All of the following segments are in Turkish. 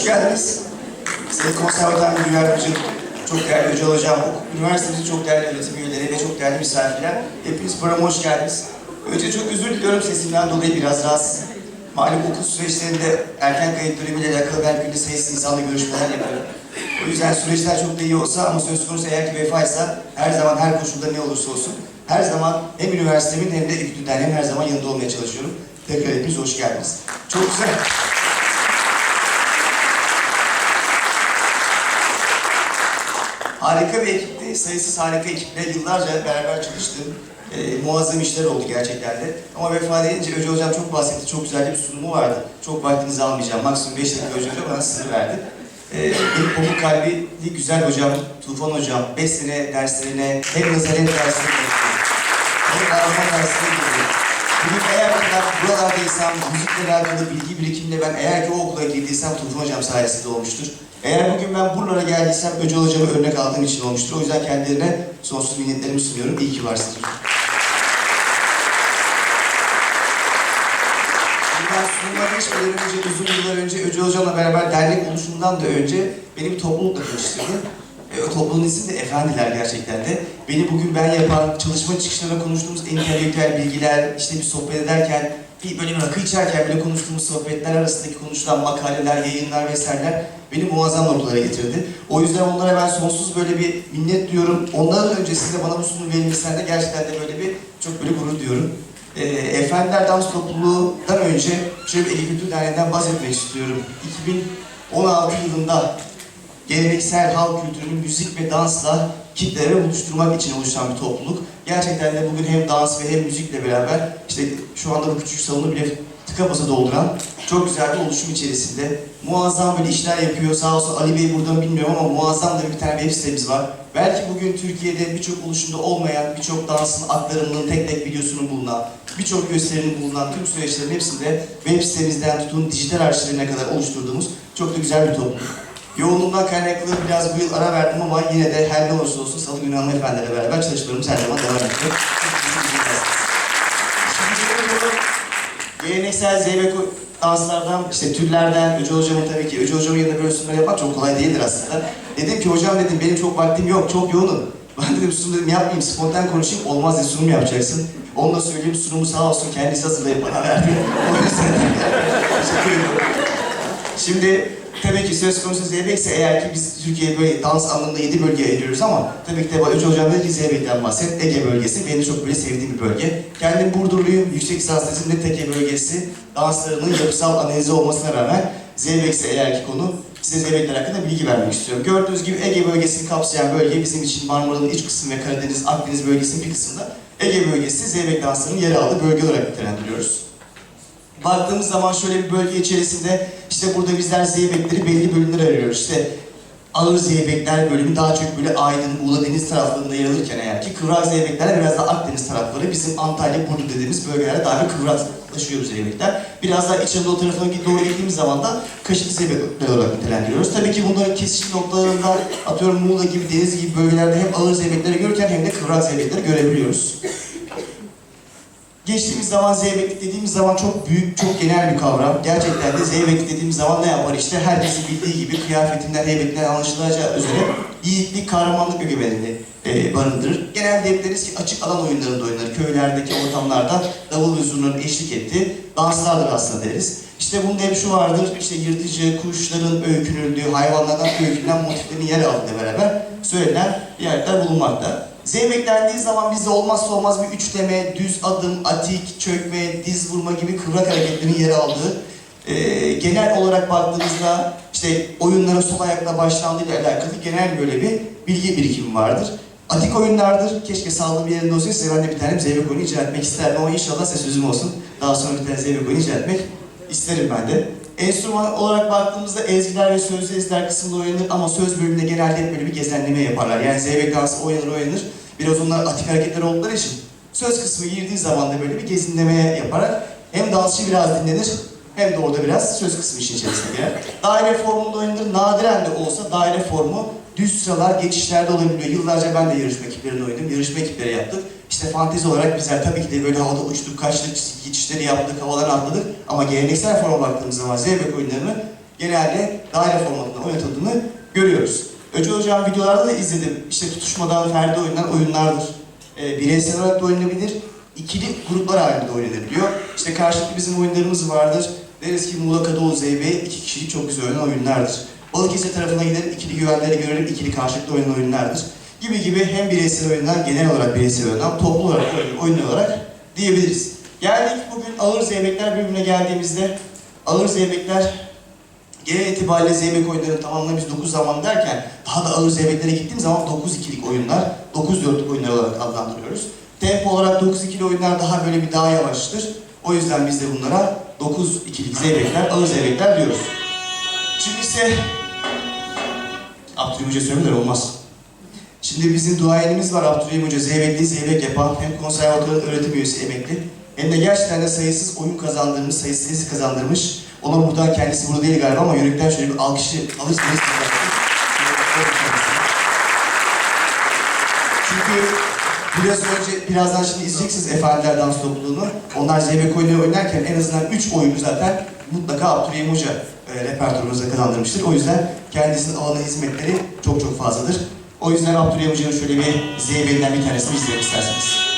Hoş geldiniz. Sayın Konservatuar Müdür Yardımcım, çok değerli Öcal Hocam, üniversitemizin çok değerli öğretim üyeleri ve çok değerli misafirler. Hepiniz programa hoş geldiniz. Önce çok özür diliyorum sesimden dolayı biraz rahatsızım. Malum okul süreçlerinde erken kayıt dönemiyle alakalı ben günde sayısız insanla görüşmeler yapıyorum. O yüzden süreçler çok da iyi olsa ama söz konusu eğer ki vefaysa her zaman her koşulda ne olursa olsun her zaman hem üniversitemin hem de İKTÜ Derneği'nin her zaman yanında olmaya çalışıyorum. Tekrar hepiniz hoş geldiniz. Çok güzel. Harika bir ekipti. Sayısız harika ekiple yıllarca beraber çalıştım. Ee, muazzam işler oldu gerçekten de. Ama vefat edince Öce Hocam çok bahsetti. Çok güzel bir sunumu vardı. Çok vaktinizi almayacağım. Maksimum 5 dakika Öce Hoca bana sınır verdi. Ee, benim pamuk kalbi güzel hocam, Tufan Hocam, 5 sene derslerine, hem nazar hem derslerine hem arama derslerine girdi. Bugün eğer ben buralardaysam, müzikle alakalı bilgi birikimle ben eğer ki o okula girdiysem Tufan Hocam sayesinde olmuştur. Eğer bugün ben buralara geldiysem Öce Hocam'ı örnek aldığım için olmuştur. O yüzden kendilerine sonsuz minnetlerimi sunuyorum. İyi ki varsınız. Ben sunumlara geçmeden önce, uzun yıllar önce Öce Hocam'la beraber dernek oluşumundan da önce beni bir toplulukla tanıştırdı. E, o topluluğun ismi de Efendiler gerçekten de. Beni bugün ben yapan, çalışma çıkışlarında konuştuğumuz entelektüel bilgiler, işte bir sohbet ederken, bir böyle rakı içerken bile konuştuğumuz sohbetler arasındaki konuşulan makaleler, yayınlar vesaireler beni muazzam noktalara getirdi. O yüzden onlara ben sonsuz böyle bir minnet diyorum. Onların öncesinde bana bu sunum verilmesinden de gerçekten de böyle bir çok böyle gurur diyorum. E, Efendiler Dans Topluluğu'dan önce şöyle bir Ege Kültür Derneği'nden bahsetmek istiyorum. 2016 yılında geleneksel halk kültürünün müzik ve dansla kitleleri buluşturmak için oluşan bir topluluk. Gerçekten de bugün hem dans ve hem müzikle beraber işte şu anda bu küçük salonu bile tıka basa dolduran çok güzel bir oluşum içerisinde muazzam böyle işler yapıyor. Sağ olsun Ali Bey burada mı bilmiyorum ama muazzam da bir tane web sitemiz var. Belki bugün Türkiye'de birçok oluşumda olmayan, birçok dansın aktarımının tek tek videosunun bulunan, birçok gösterinin bulunan tüm süreçlerin hepsinde web sitemizden tutun dijital arşivlerine kadar oluşturduğumuz çok da güzel bir topluluk. Yoğunluğundan kaynaklı biraz bu yıl ara verdim ama yine de her ne olursa olsun Salı günü hanımefendilerle beraber çalışmalarımız her zaman devam. Şimdi geleneksel zeybek danslardan, işte türlerden, Öce Hocam'ın tabii ki, Öce Hocam'ın yanında böyle sunumlar yapmak çok kolay değildir aslında. Dedim ki hocam dedim benim çok vaktim yok, çok yoğunum. Ben dedim sunum dedim yapmayayım, spontan konuşayım, olmaz dedi sunum yapacaksın. Onu da söyleyeyim, sunumu sağ olsun kendisi hazırlayıp bana verdi. O yüzden. Şimdi tabii ki söz konusu Zeybek'se eğer ki biz Türkiye'ye böyle dans anlamında yedi bölge ayırıyoruz ama tabii ki de Öce Hocam dedi ki Zeybek'ten bahset. Ege bölgesi benim çok böyle sevdiğim bir bölge. Kendim Burdurluyum. Yüksek lisans tezimde Teke bölgesi danslarının yapısal analizi olmasına rağmen Zeybek'se eğer ki konu size Zeybekler hakkında bilgi vermek istiyorum. Gördüğünüz gibi Ege bölgesini kapsayan bölge bizim için Marmara'nın iç kısmı ve Karadeniz, Akdeniz bölgesinin bir kısmında Ege bölgesi Zeybek danslarının yer aldığı bölge olarak nitelendiriyoruz. Baktığımız zaman şöyle bir bölge içerisinde işte burada bizler zeybekleri belli bölümlere ayırıyoruz. İşte ağır zeybekler bölümü daha çok böyle Aydın, Muğla Deniz taraflarında yer alırken eğer ki kıvrak zeybekler biraz da Akdeniz tarafları bizim Antalya, Burdu dediğimiz bölgelerde daha bir kıvraklaşıyor zeybekler. Biraz daha İç Anadolu tarafına doğru gittiğimiz zaman da kaşıklı zeybekler olarak nitelendiriyoruz. Tabii ki bunların kesişim noktalarında atıyorum Muğla gibi, Deniz gibi bölgelerde hem ağır zeybekleri görürken hem de kıvrak zeybekleri görebiliyoruz. Geçtiğimiz zaman zeybeklik dediğimiz zaman çok büyük, çok genel bir kavram. Gerçekten de zeybeklik dediğimiz zaman ne yapar işte? Herkesin bildiği gibi kıyafetinden, heybetinden anlaşılacağı üzere yiğitlik, kahramanlık ögemenini e, barındırır. Genelde hep deriz ki açık alan oyunlarında oynanır. Köylerdeki ortamlarda davul ve zurnanın eşlik ettiği danslardır aslında deriz. İşte bunda hep şu vardır, işte yırtıcı, kuşların öykünüldüğü, hayvanlardan öykünülen motiflerin yer altında beraber söylenen yerler bulunmakta. Zeybek dendiği zaman bizde olmazsa olmaz bir üçleme, düz adım, atik, çökme, diz vurma gibi kıvrak hareketlerin yer aldığı, e, genel olarak baktığımızda işte oyunlara sol ayakla başlandığıyla alakalı genel böyle bir bilgi birikimi vardır. Atik oyunlardır. Keşke sağlığım yerinde olsaydı size ben de bir tane zeybek oyunu icra etmek isterdim ama inşallah size sözüm olsun. Daha sonra bir tane zeybek oyunu icra etmek isterim ben de. Enstrüman olarak baktığımızda ezgiler ve sözlü ezgiler kısmında oynanır ama söz bölümünde genelde hep böyle bir gezenleme yaparlar. Yani zeybek dansı oynanır oynanır. Biraz onlar atik hareketler oldukları için söz kısmı girdiği zaman da böyle bir gezinlemeye yaparak hem dansçı biraz dinlenir hem de orada biraz söz kısmı işin içerisine girer. Daire formunda oynanır. Nadiren de olsa daire formu düz sıralar geçişlerde olabiliyor. Yıllarca ben de yarışma ekiplerinde oynadım. Yarışma ekipleri yaptık. İşte fantezi olarak bizler tabii ki de böyle havada uçtuk, kaçtık, geçişleri yaptık, havadan atladık. Ama geleneksel forma baktığımız zaman zeybek oyunlarını genelde daire formatında oynatıldığını görüyoruz. Öcü Hocam videolarda da izledim. İşte tutuşmadan ferdi oynanan oyunlardır. E, bireysel olarak da oynanabilir. İkili gruplar halinde oynanabiliyor. İşte karşılıklı bizim oyunlarımız vardır. Deriz ki Muğla Kadıoğlu ZB iki kişilik çok güzel oynanan oyunlardır. Balıkesir tarafına gidelim, ikili güvenleri görelim, ikili karşılıklı oynanan oyunlardır. Gibi gibi hem bireysel oyunlar, genel olarak bireysel oyunlar, toplu olarak oyun olarak diyebiliriz. Geldik bugün ağır zeybekler bölümüne geldiğimizde ağır zeybekler genel itibariyle zeybek oyunlarının tamamını biz 9 zaman derken daha da ağır zeybeklere gittiğim zaman 9 ikilik oyunlar, 9 dörtlük oyunlar olarak adlandırıyoruz. Tempo olarak 9 ikili oyunlar daha böyle bir daha yavaştır. O yüzden biz de bunlara 9 ikilik zeybekler, ağır zeybekler diyoruz. Şimdi ise Abdülhamid Hoca söylemler olmaz. Şimdi bizim duayenimiz var Abdülhamid Hoca, zeybekli zeybek yapan hem konservatuvarın öğretim üyesi emekli hem de gerçekten de sayısız oyun kazandırmış, sayısız kazandırmış. Ona buradan kendisi burada değil galiba ama yürekten şöyle bir alkışı alırsanız Çünkü biraz önce, birazdan şimdi izleyeceksiniz Efendiler Dans Topluluğu'nu. Onlar zeybek oyunu oynarken en azından 3 oyunu zaten mutlaka Abdülhamid Hoca e, repertuarımıza kazandırmıştır. O yüzden kendisinin alanı hizmetleri çok çok fazladır. O yüzden Abdülhamid Hoca'nın şöyle bir zeybeğinden bir tanesini izleyelim isterseniz.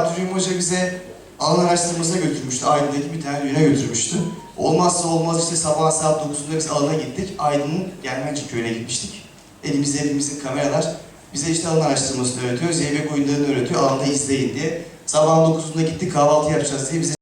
Abdülhamid Hoca bize alan araştırmasına götürmüştü. Aydın'daki bir tane düğüne götürmüştü. Olmazsa olmaz işte sabah saat 9'da biz alana gittik. Aydın'ın Germencik köyüne gitmiştik. Elimizde elimizin kameralar. Bize işte alan araştırmasını öğretiyor, zeybek oyunlarını öğretiyor, alanda izleyin diye. Sabahın 9'unda gittik kahvaltı yapacağız diye bize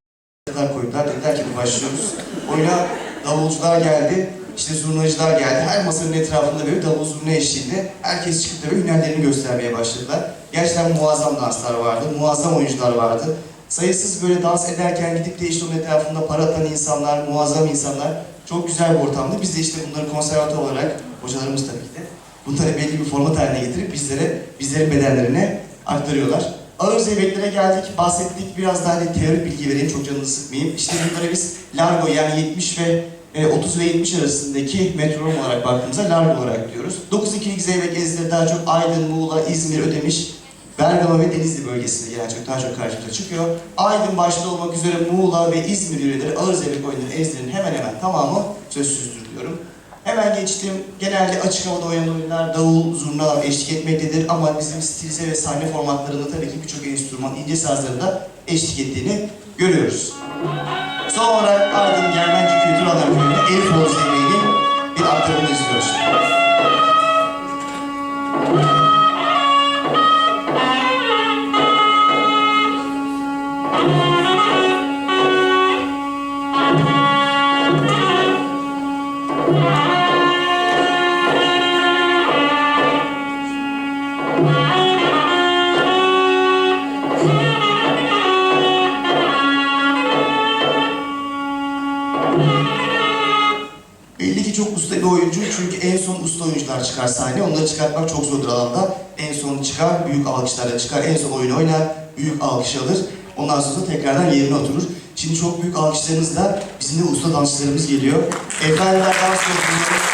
Dediler koydular. Dediler ki başlıyoruz. Oyuna davulcular geldi. işte zurnacılar geldi. Her masanın etrafında böyle davul zurna eşliğinde herkes çıkıp da böyle hünerlerini göstermeye başladılar. Gerçekten muazzam danslar vardı. Muazzam oyuncular vardı. Sayısız böyle dans ederken gidip de işte onun etrafında para atan insanlar, muazzam insanlar. Çok güzel bir ortamdı. Biz de işte bunları konservatuvar olarak, hocalarımız tabii ki de bunları belli bir format haline getirip bizlere, bizlerin bedenlerine aktarıyorlar. Ağır zeybeklere geldik, bahsettik. Biraz daha hani teorik bilgi vereyim, çok canınızı sıkmayayım. İşte bunlara biz largo yani 70 ve e, 30 ve 70 arasındaki metronom olarak baktığımızda largo olarak diyoruz. 9 ikilik zeybek ezleri daha çok Aydın, Muğla, İzmir, Ödemiş, Bergama ve Denizli bölgesinde genel çok daha çok karşımıza çıkıyor. Aydın başta olmak üzere Muğla ve İzmir yöreleri ağır zeybek oyunları ezlerin hemen hemen tamamı sözsüzdür diyorum. Hemen geçtim. Genelde açık havada oynanan oyunlar davul, zurna eşlik etmektedir ama bizim stilize ve sahne formatlarında tabii ki birçok enstrüman, ince sazların da eşlik ettiğini görüyoruz. Son olarak Aydın Germenci Kültür Alan Köyü'nde Oğuz Zeybeği'nin bir aktarımını izliyoruz. Çünkü en son usta oyuncular çıkar sahneye. Onları çıkartmak çok zordur alanda. En son çıkar, büyük alkışlarla çıkar. En son oyunu oynar, büyük alkış alır. Ondan sonra tekrardan yerine oturur. Şimdi çok büyük alkışlarınızla bizim de usta dansçılarımız geliyor. Efendiler dans yapıyoruz.